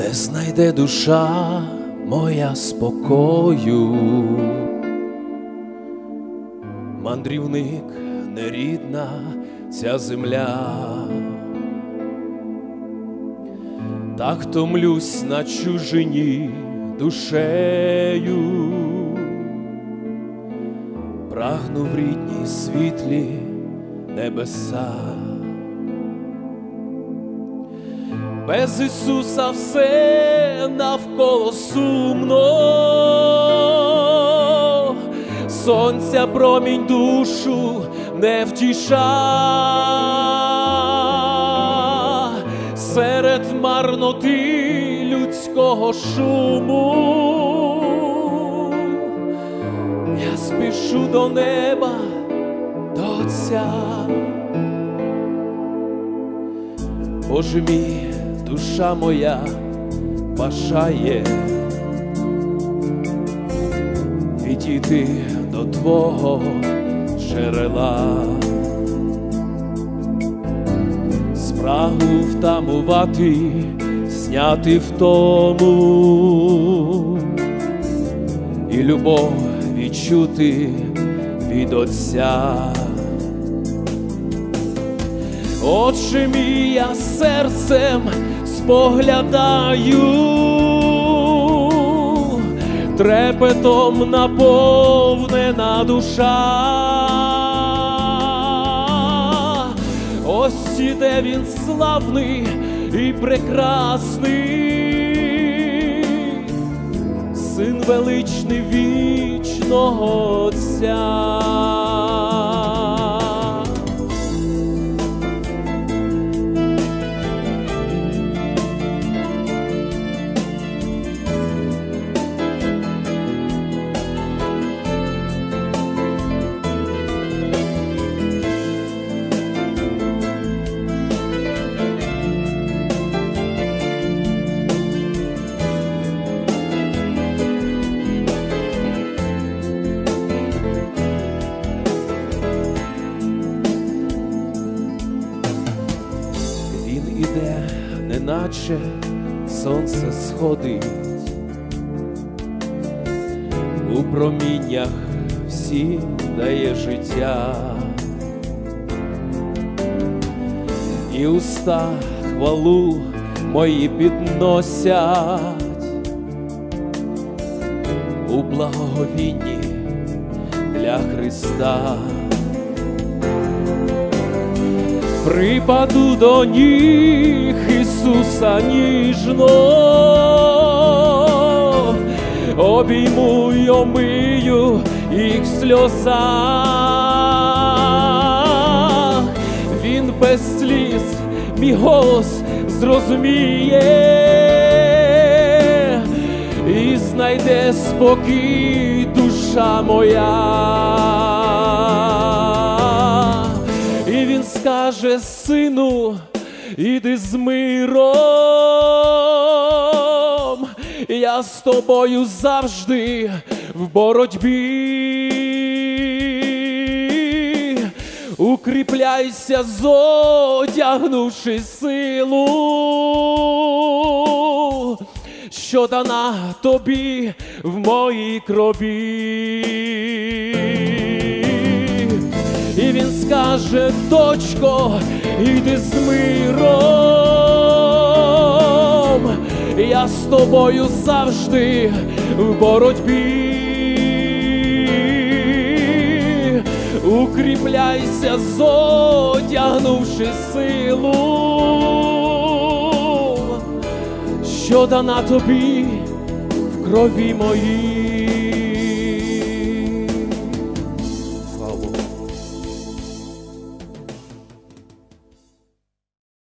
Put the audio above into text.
не знайде душа моя спокою. Мандрівник нерідна ця земля, так томлюсь на чужині душею, прагну в рідній світлі небеса. Без Ісуса все навколо сумно, сонця промінь душу не втіша, серед марноти людського шуму. Я спішу до неба, до Отця. Боже мій, душа моя бажає. Відійти до Твого джерела, спрагу втамувати, зняти втому і любов відчути від Отця. Отче мій, я серцем споглядаю, трепетом наповнена душа. Ось іде він славний і прекрасний, син величний вічного Отця. Іде, неначе сонце сходить, у проміннях всім дає життя, і уста хвалу мої підносять. У благоговінні для Христа. Припаду до ніг Ісуса ніжно, обійму й омию їх сльоза. Він без сліз мій голос зрозуміє і знайде спокій душа моя. Він скаже, сину, іди з миром, я з тобою завжди в боротьбі. Укріпляйся, зодягнувши силу, що дана тобі в моїй крові. І він скаже, дочко, йди з миром, я з тобою завжди в боротьбі. Укріпляйся, зодягнувши силу, що дана тобі в крові моїй.